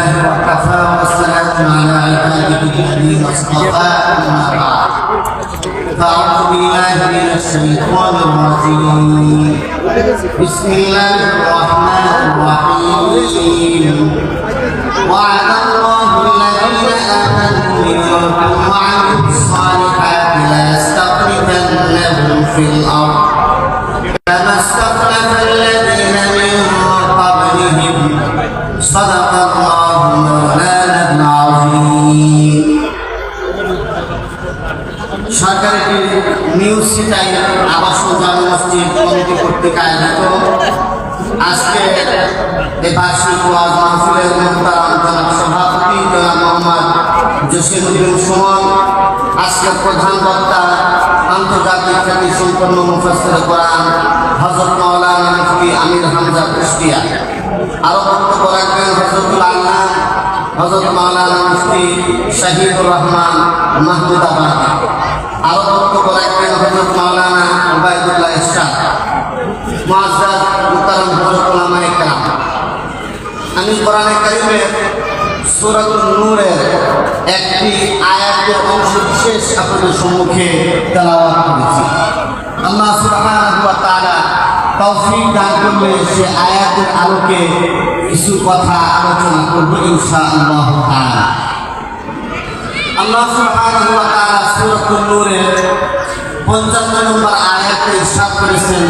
لله وكفى والسلام على عباده الذين اصطفى أما بعد فأعوذ بالله من الشيطان الرجيم. بسم الله الرحمن الرحيم. وعد الله الذين آمنوا منكم وعملوا الصالحات ليستخلفنهم في الأرض সরকারি নিউজ সিটাই আবাসন জামে মসজিদ কমিটি কর্তৃক আয়োজিত। আজকে এই বার্ষিক ওয়াজ মাহফিলের মোহতারাম জনাব সভাপতি জনাব মোহাম্মদ জসিমুদ্দিন সুমন, আজকের প্রধান বক্তা আন্তর্জাতিক খ্যাতি সম্পন্ন মুফাসসির কোরআন হযরত মাওলানা মুফতি আমির হামজা কুষ্টিয়া আরও বক্তব্য রাখবেন হযরতুল আল্লাহ হযরত মাওলানা মুফতি শাহিদুর রহমান মাহমুদাবাদ আরও বক্তব্য রাখবেন হযরত মাওলানা উবাইদুল্লাহ ইসলাম মুআজ্জাজ মুহতারাম হযরত উলামা ইকরাম আমি কোরআনে নূরের একটি আয়াতের অংশ বিশেষ আপনাদের সম্মুখে তেলাওয়াত করেছি। আল্লাহ সুবহানাহু ওয়া তৌফিক দান করলে সে আয়াতের আলোকে কিছু কথা আলোচনা করব তাআলা। আল্লাহ সুবহানাহু ওয়া তাআলা সূরাতুন নূরের 55 নম্বর আয়াতে ইরশাদ করেছেন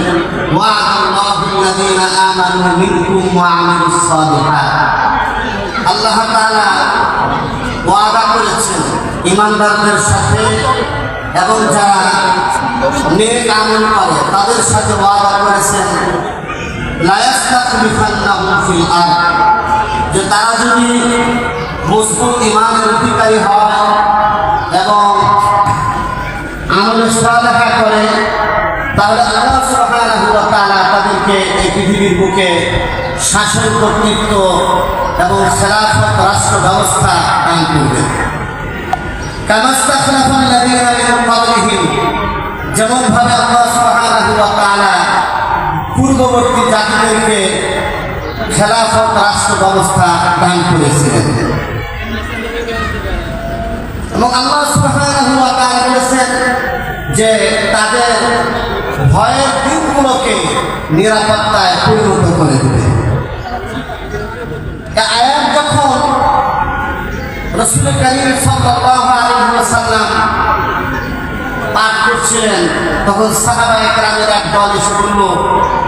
ওয়া'দাল্লাহু আল্লাযীনা আমানু মিনকুম ওয়া আমিলুস সালিহাত। আল্লাহ তাআলা ওয়াদা করেছেন ইমানদারদের সাথে এবং যারা নেক আমল করে, তাদের সাথে ওয়াদা করেছেন যে তারা যদি মজবুত ইমানের অধিকারী হয় এবং সালেহা করে, তাহলে ওয়া তাদেরকে এই পৃথিবীর বুকে শাসন, কর্তৃত্ব এবং খেলাফত, রাষ্ট্র ব্যবস্থা দান করবে। কামাস্তাখলাফাল্লাযীনা মিন ক্বাবলিহিম যেমন ভাবে আল্লাহ সুবহানাহু ওয়া তাআলা পূর্ববর্তী জাতিদেরকে খেলাফত রাষ্ট্র ব্যবস্থা দান করেছিলেন। এবং আল্লাহ বলেছেন যে তাদের ভয়ের দিনগুলোকে নিরাপত্তায় পরিণত করে দেবে। আয়াত যখন রসুল করিম ওয়াসাল্লাম পাঠ করছিলেন, তখন সাহাবা একরামের এক দল এসে বলল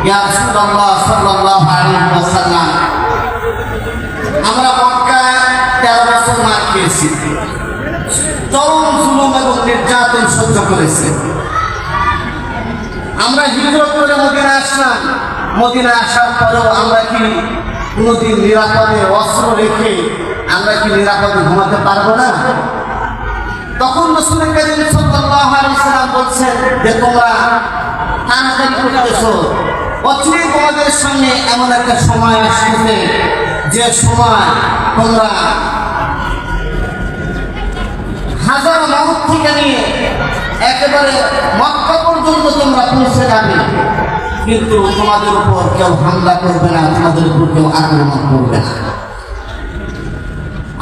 ইয়া রাসূলুল্লাহ সাল্লাল্লাহু আলাইহি ওয়াসাল্লাম, আমরা মক্কায় তেরো বছর মার খেয়েছি। চরম জুলুম এবং সহ্য করেছে। আমরা হিজরত করে মদিনা আসলাম। মদিনা আসার পরেও আমরা কি কোনোদিন নিরাপদে অস্ত্র রেখে আমরা কি নিরাপদে ঘুমাতে পারব না? তখন রসুল করিম সাল্লাল্লাহু আলাইহি সাল্লাম বলছেন যে তোমরা তাড়াতাড়ি অচিরেই তোমাদের সামনে এমন একটা সময় আসবে যে সময় তোমরা হাজার মাহুত থেকে নিয়ে একেবারে মক্কা পর্যন্ত তোমরা পৌঁছে যাবে। কিন্তু তোমাদের উপর কেউ হামলা করবে না, তোমাদের উপর কেউ আক্রমণ করবে না।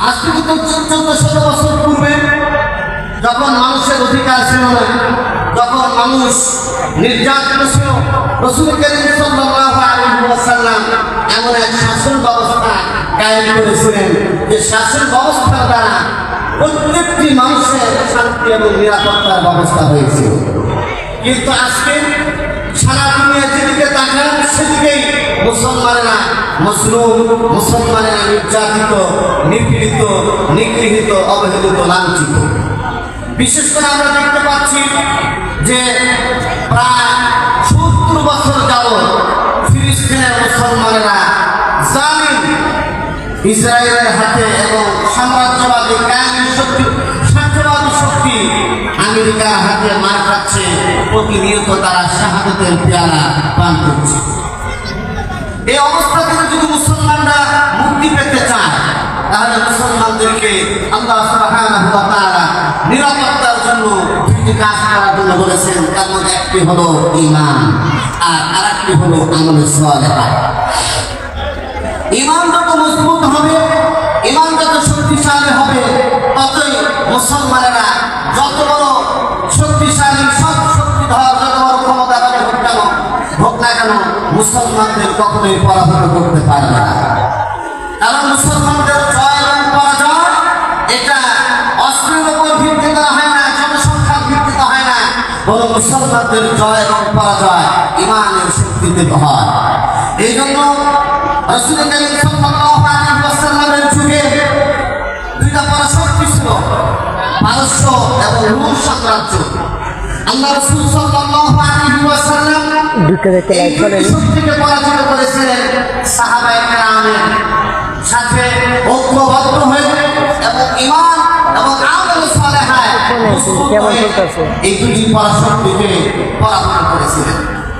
আজ থেকে চোদ্দ শত বছর পূর্বে যখন মানুষের অধিকার ছিল না যখন মানুষ নির্যাতিত ছিল রসুল করিম সাল্লাল্লাহু আলাইহি ওয়াসাল্লাম এমন এক শাসন ব্যবস্থা কায়েম করেছিলেন যে শাসন ব্যবস্থার দ্বারা প্রত্যেকটি মানুষের শান্তি এবং নিরাপত্তার ব্যবস্থা হয়েছিল কিন্তু আজকে সারা দুনিয়া যেদিকে তাকান সেদিকেই মুসলমানেরা মুসলুম মুসলমানেরা নির্যাতিত, নিপীড়িত, নিগৃহীত, অবহেলিত, লাঞ্ছিত। বিশেষ করে আমরা দেখতে পাচ্ছি যে প্রায় সত্তর বছর যাবৎ ফিলিস্তিনের মুসলমানেরা জালিম ইসরায়েলের হাতে এবং সাম্রাজ্যবাদী কায়ামি শক্তি, সাম্রাজ্যবাদী শক্তি আমেরিকার হাতে মার খাচ্ছে, প্রতিনিয়ত তারা শাহাদতের পেয়ালা পান করছে। এই অবস্থা থেকে যদি মুসলমানরা মুক্তি পেতে চায় তাহলে মুসলমানদেরকে আল্লাহ নিরাপত্তার জন্য দুইটি কাজ করার জন্য বলেছেন। তার মধ্যে একটি হলো ইমান আর আরেকটি হলো আমলের সলেহা। ইমান যত মজবুত হবে ইমান যত শক্তিশালী হবে, ততই মুসলমানেরা যত বড় শক্তিশালী, সব শক্তিধর, যত বড় ক্ষমতা হোক কেন, হোক না কেন মুসলমানদের কখনোই পরাভূত করতে পারে না। মুসলমানদের জয় এবং পরাজয় ইমানের শক্তিতে হয় এই জন্য রসুল করিম সাল্লাল্লাহু আলাইহি ওয়াসাল্লামের যুগে দুইটা পরাশক্তি ছিল পারস্য এবং রুশ সাম্রাজ্য। আল্লাহ রসুল সাল্লাল্লাহু আলাইহি ওয়াসাল্লাম এই দুটি শক্তিকে পরাজিত করেছিলেন সাহাবায়ে কেরামের সাথে ঐক্যবদ্ধ হয়ে এবং ঈমান কেমন হয়ে চলতেছে? এই দুটি পরাশক্তিকে পরাভূত করেছিলেন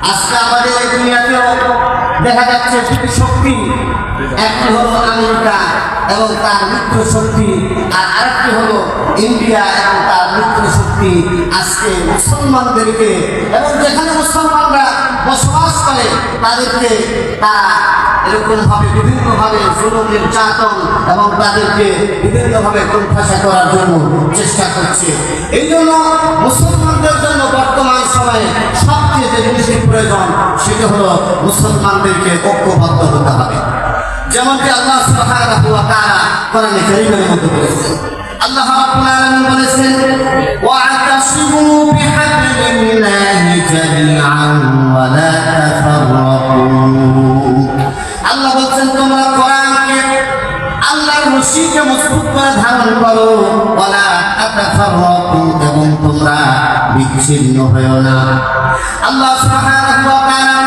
আজকে আমাদের এই দুনিয়াতেও দেখা যাচ্ছে দুটি শক্তি। একটি হলো আমেরিকা এবং তার মিত্র শক্তি, আর আরেকটি হলো ইন্ডিয়া এবং তার মিত্র শক্তি। আজকে মুসলমানদেরকে এবং যেখানে মুসলমানরা বসবাস করে, তাদেরকে তারা এরকমভাবে বিভিন্নভাবে বিভিন্ন জুলুম, নির্যাতন এবং তাদেরকে বিভিন্নভাবে কোণঠাসা করার জন্য চেষ্টা করছে। এই জন্য মুসলমানদের জন্য বর্তমান সময়ে যে প্রয়োজন, সেটা হলো মুসলমানদেরকে ঐক্যবদ্ধ হতে হবে। যেমনটি আল্লাহ সুবহানাহু ওয়া তাআলা কোরআনে কারীমের মধ্যে বলেছেন আল্লাহ রাব্বুল বলেছেন ওয়া'তাসিমু বিহাবলিল্লাহি জামিআন ওয়া লা তাফাররাকু। আল্লাহ বলছেন, তোমরা রশিকে মজবুত করে ধারণ করো ওয়ালা তাতাফাররাকু এবং তোমরা বিচ্ছিন্ন হয়েও না। আল্লাহ সুবহানাহু ওয়া তাআলা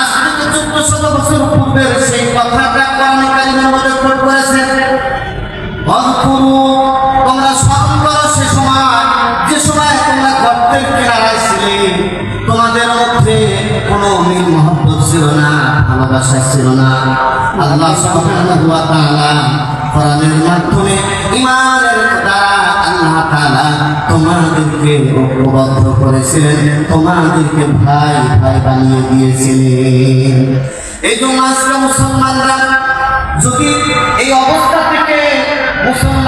আজ থেকে 1400 বছর পূর্বের সেই কথাটা কোরআনে কারিমের মধ্যে কোট করেছেন তোমরা স্মরণ করো সে সময়, যে সময় তোমরা গর্তের ছিলে, তোমাদের মধ্যে কোনো মিল মহব্বত ছিল না, ভালোবাসা ছিল না। আল্লাহ সুবহানাহু ওয়া তাআলা কোরআনের মাধ্যমে ইমানের আল্লাহ তাআলা তোমাদেরকে ঐক্যবদ্ধ করেছিলেন, তোমাদেরকে ভাই ভাই বানিয়ে দিয়েছিলেন। এই জন্য মুসলমানরা যদি এই অবস্থা থেকে মুসলমানদের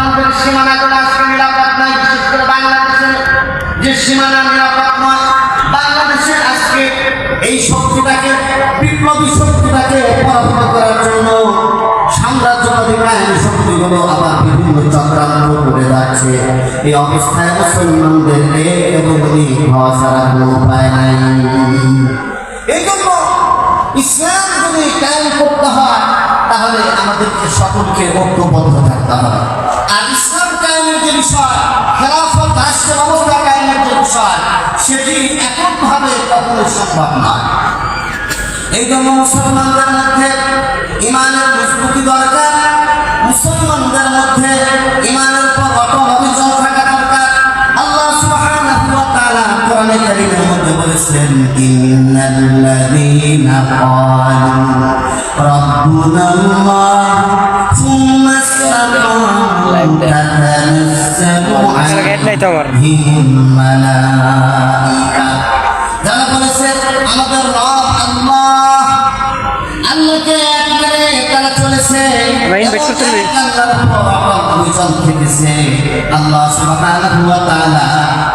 এই অবস্থায় মুসলমানদের এক এবং এক হওয়া ছাড়া কোনো উপায় নাই। ইসলাম যদি কায়েম করতে হয়, তাহলে আমাদেরকে সকলকে ঐক্যবদ্ধ থাকতে হবে। আর ইসলাম কায়েমের যে বিষয়, খেলাফত রাষ্ট্র ব্যবস্থা কায়েমের যে বিষয়, সেটি এককভাবে কখনোই সম্ভব নয়। এই জন্য মুসলমানদের মধ্যে ইমানের মজবুতি দরকার। মুসলমানদের মধ্যে ইমানের কোরআনে কারীমের মধ্যে বলেছেন ইন্নাল্লাযীনা ক্বালু রাব্বুনা আমাদের রব আল্লাহ আল্লাহকে থেকেছে আল্লাহ সুবহানাহু ওয়া তাআলা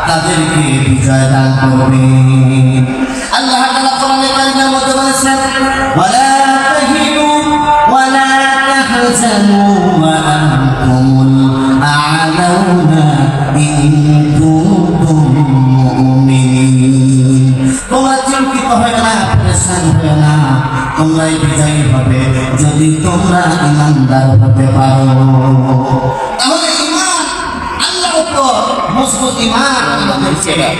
তাদেরকে বিজয় দান করবে আল্লাহ তোমরা ইমানদার হতে পারো। তাহলে ইমান আল্লাহর উপর মজবুত ইমান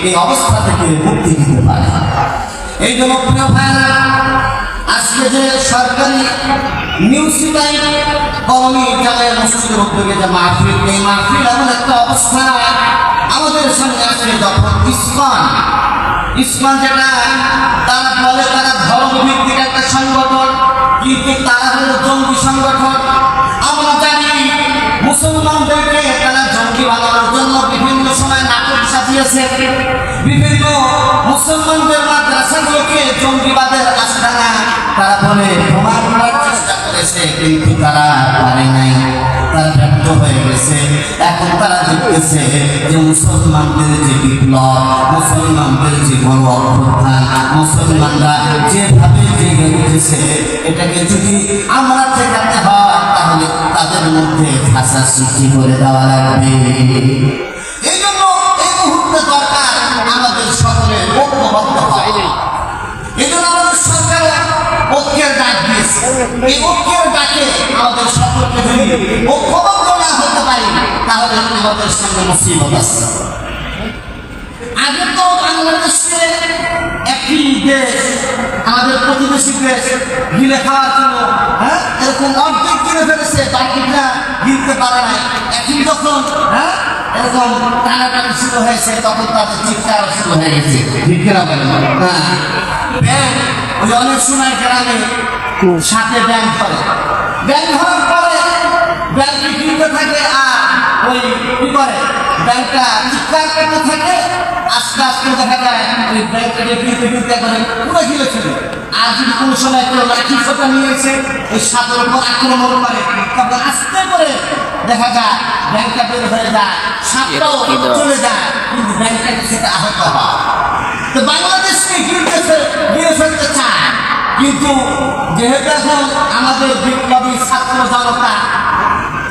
এই অবস্থা থেকে মুক্তি দিতে পারে। এই জন্য প্রিয় ভাইরা আজকে যে সরকারি মিউনিসিপাল কমি জায়গায় মসজিদের উদ্যোগে যে মাহফিল, এই মাহফিল এমন একটা অবস্থা, আমাদের সামনে আসে যখন ইসলাম ইসলাম যেটা, তারা বলে তারা ধর্মভিত্তিক একটা সংগঠন। কিন্তু তারা হলো জঙ্গি সংগঠন। আমরা জানি মুসলমানদেরকে তারা জঙ্গি বানানোর জন্য বিভিন্ন সময় নাটক সাজিয়েছে। বিভিন্ন মুসলমানদের মাদ্রাসাগুলোকে জঙ্গিবাদের আস্তানা তারা বলে প্রমাণ করার চেষ্টা করেছে, কিন্তু তারা পারে নাই। হয়ে গেছে। এখন তারা দেখতেছে যে মুসলমানদের যে বিপ্লব, মুসলমানদের যে গণ অভ্যুত্থান, মুসলমানরা যেভাবে জেগে উঠেছে, এটাকে যদি আমরা ঠেকাতে হয়, তাহলে তাদের মধ্যে ভাষা সৃষ্টি করে দেওয়া লাগবে। দরকার আমাদের ঐক্যের ডাক দিয়েছে। এই ঐক্যের ডাকে আমাদের সকলকে ঐক্যবদ্ধ আছে আগে তো বাংলাদেশে একটি দেশ, আমাদের প্রতিবেশী দেশ, গিলে খাওয়ার জন্য হ্যাঁ এরকম অর্ধেক গিলে ফেলেছে বাকিটা গিলতে পারে নাই। এখন যখন হ্যাঁ এরকম টানাটানি শুরু হয়েছে, তখন তাদের চিৎকার শুরু হয়ে গেছে। হ্যাঁ। ব্যাংক, ওই অনেক সময় গ্রামে সাথে ব্যাংক করে ব্যাংক হওয়ার পরে ব্যাংকে কিনতে থাকে আর ওই কি করে ব্যাংকটা চিৎকার করতে থাকে আস্তে আস্তে দেখা যায় ওই ব্যাংকটাকে কিনতে কিনতে করে পুরো গিলেছিল আর যদি কোনো সময় কেউ লাঠি সোটা নিয়ে এসে ওই সাপের উপর আক্রমণ করে তখন আস্তে করে দেখা যায় ব্যাংকটা বের হয়ে যায় সাপটাও চলে যায় কিন্তু ব্যাংকটাকে সেটা আহত হয়। তো বাংলাদেশকে গিলতে ফে- ফেলতে চায়। কিন্তু যেহেতু এখন আমাদের বিপ্লবী ছাত্র জনতা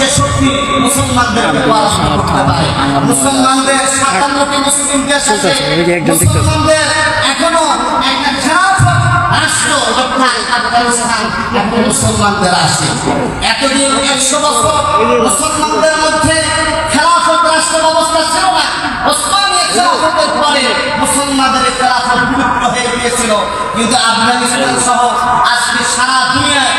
যে শক্তি মুসলমানদেরকে পরাস্ত করতে পারে। মুসলমানদের মুসলিম দেশ আছে। মুসলমানদের এখনও একটা খারাপ রাষ্ট্র অর্থাৎ আফগানিস্তান এখন মুসলমানদের আছে। এতদিন একশো বছর মুসলমানদের মধ্যে খেলাফত রাষ্ট্র ব্যবস্থা ছিল না। ওসমানী খেলাফতের পরে মুসলমানদের খেলাফত বিলুপ্ত হয়ে গিয়েছিল। কিন্তু আফগানিস্তান সহ আজকে সারা দুনিয়ায়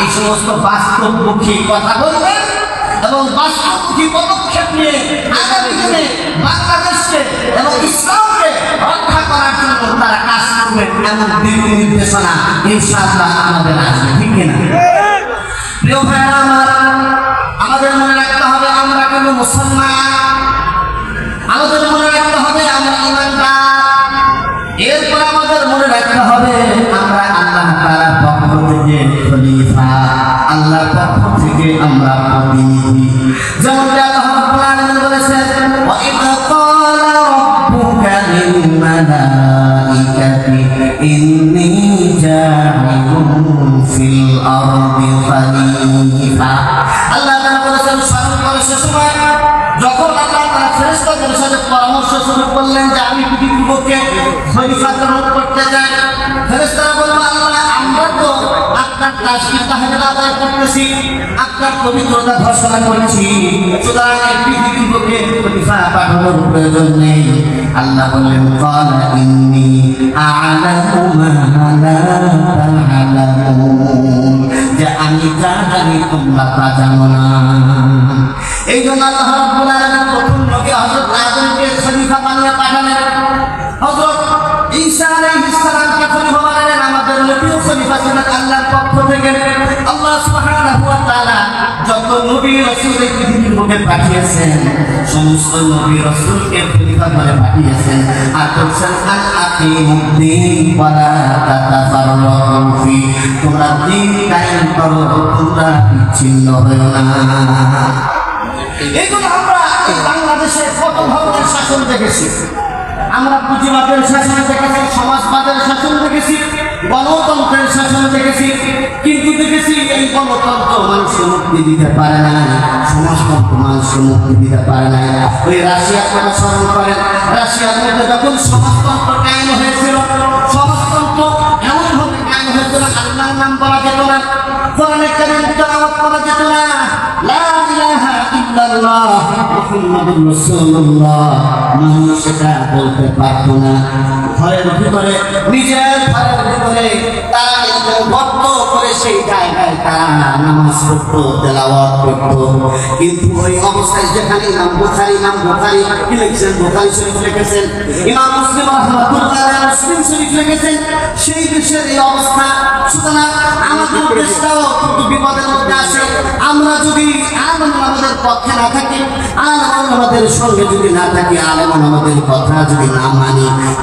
এই সমস্ত বাস্তবমুখী কথা বলবেন এবং বাস্তবমুখী পদক্ষেপ নিয়ে আগামী দিনে বাংলাদেশকে এবং ইসলামকে রক্ষা করার জন্য তারা কাজ করবেন এমন দিক নির্দেশনা ইনশাআল্লাহ আমাদের আসবে ঠিক কিনা? প্রিয় ভাইরা আমার, আমাদের মনে রাখতে হবে আমরা কেন মুসলমান থেকে খলিফা, আল্লাহর পক্ষ থেকে আমরা প্রতিনিধি যেমন বলেছেন ওয়া ইযা ক্বালা রাব্বুকা লিল মালাইকাতি ইন্নী খলিফা। আল্লাহ তাআলা বলেছেন সময়, যখন আল্লাহ তারা ফেরেশতাদের পরামর্শ শুরু করলেন যে আমি পৃথিবীর বুকে খলিফা করতে চাই আপনার তাসবিহ তাহমিদ আদায় করতেছি? আপনার পবিত্রতা ঘোষণা করছি। সুতরাং পাঠানোর প্রয়োজন নেই। আল্লাহ বললেন, ক্বালা আমি জানি তোমরা তা জানো না এই জন্য আল্লাহ আলামিন সমস্ত নবী রাসূলকে খলিফা করে পাঠিয়েছেন। আর বলছেন তোমরা দিন তোমরা বিচ্ছিন্ন আমরা বাংলাদেশে কত শাসন দেখেছি। আমরা পুঁজিবাদের শাসন দেখেছি, সমাজবাদের শাসন দেখেছি। গণতন্ত্রের শাসন দেখেছি, কিন্তু দেখেছি এই গণতন্ত্র মানুষকে মুক্তি দিতে পারে না। সমাজতন্ত্র মানুষকে মুক্তি দিতে পারে না। ওই রাশিয়া কথা স্মরণ করেন। রাশিয়ার মধ্যে যখন সমাজতন্ত্র মুহাম্মাদুর রাসূলুল্লাহ। মানুষ সেটা বলতে পারতো না। ঘরের ভিতরে, নিজের ঘরের ভিতরে তারা নিজেদের করে সেই জায়গায় তারা নামাজ পড়তো, তেলাওয়াত করতো। কিন্তু ওই অবস্থায় যেখানে ইমাম বুখারী ইমাম বুখারী কি লিখছেন? বুখারী শরীফ লিখেছেন, ইমাম মুসলিম রাহমাতুল্লাহ মুসলিম শরীফ লিখেছেন। সেই দেশের এই অবস্থা। সুতরাং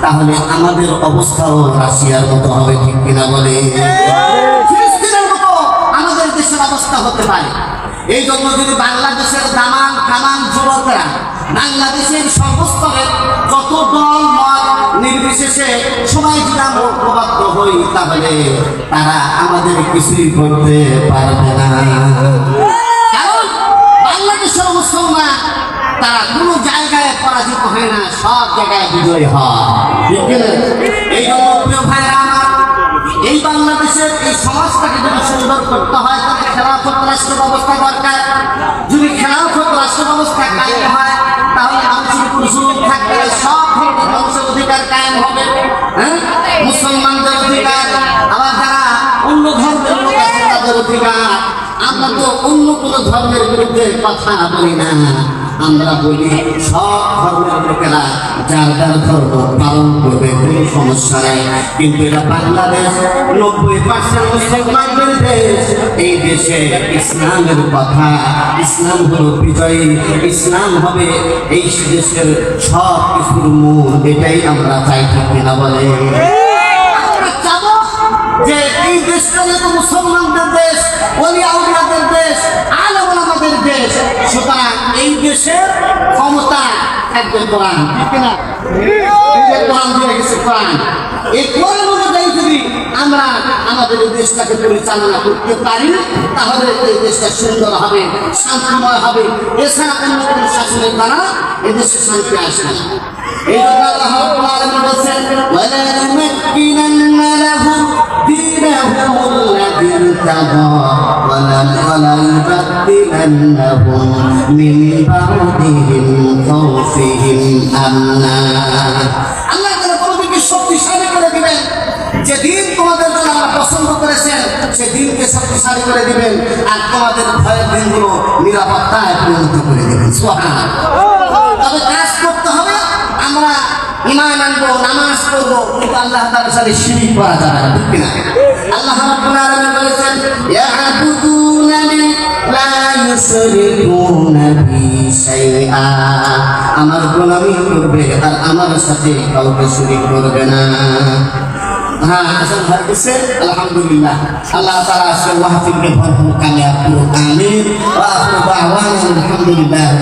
তাহলে আমাদের অবস্থাও রাশিয়ার মতো হবে, ঠিক কিনা বলে? আমাদের দেশের অবস্থা হতে পারে। এই জন্য যদি বাংলাদেশের দামান কামান যুবকরা বাংলাদেশের সর্বস্তরের যত দল নির্বিশেষে সবাই যদি আমরা ঐক্যবদ্ধ হই, তাহলে তারা আমাদের কিছুই করতে পারবে না। কারণ বাংলাদেশের মুসলমান, তারা কোনো জায়গায় পরাজিত হয় না, সব জায়গায় বিজয় হয়? এই জন্য ভাইরা আমার, এই বাংলাদেশের এই সমাজটাকে যদি সুন্দর করতে হয়, তাহলে খেলাফত রাষ্ট্র ব্যবস্থা দরকার। যদি অধিকার। আমরা তো অন্য কোনো ধর্মের বিরুদ্ধে কথা বলি না। আমরা বলি সব ধর্মের লোকেরা যার যার ধর্ম পালন করবে, কোনো সমস্যা নাই। কিন্তু এটা বাংলাদেশ, নব্বই পার্সেন্ট মুসলমানদের দেশ। এই দেশে ইসলামের কথা, ইসলাম হলো বিজয়ী, ইসলাম হবে এই দেশের সব কিছুর মূল। এটাই আমরা চাই ঠিক কিনা বলে। যে এই দেশটা যেন মুসলমানদের দেশ অলি আউলিয়াদের দেশ, আলম আমাদের দেশ। সুতরাং এই দেশের ক্ষমতা থাকবে কোরআন কোরআন দিয়ে গেছে কোরআন। এই কোরআন অনুযায়ী যদি আমরা আমাদের এই দেশটাকে পরিচালনা করতে পারি, তাহলে এই দেশটা সুন্দর হবে, শান্তিময় হবে। এছাড়া অন্য কোনো শাসনের দ্বারা এই দেশে শান্তি আসে না। এই জন্য আল্লাহ বলেছেন ওয়ালা নুমাক্কিনান্না লাহু دينهم الذي ارتضى ولن وليبدلنهم من بعدهم خوفهم أمنا আল্লাহ তাআলা তোমাদেরকে শক্তিশালী করে দিবেন যে দিন তোমাদের জন্য আল্লাহ পছন্দ করেছেন সে দিনকে শক্তিশালী করে দিবেন আর তোমাদের ভয়ের দিনগুলো নিরাপত্তায় পরিণত করে দিবেন সুবহানাল্লাহ তবে কাজ করতে হবে আমরা ইমান আনবো নামাজ পড়বো কিন্তু আল্লাহ তাআলার সাথে শিরিক করা যাবে না ঠিক কিনা আল্লাহ রাব্বুল আলামিন বলেছেন ইয়াবুদুনানি লা ইউশরিকুনা বি শাইআ আমার গোলামি করবে, আর আমার সাথে কাউকে শরীক করবে না। হ্যাঁ ভাই বলছে আলহামদুলিল্লাহ। আল্লাহ তাআলা আজকে মাহফিলকে ভরপুর কামিয়াব করুন আমিন। ওয়া আখিরু দাওয়ানা আলহামদুলিল্লাহি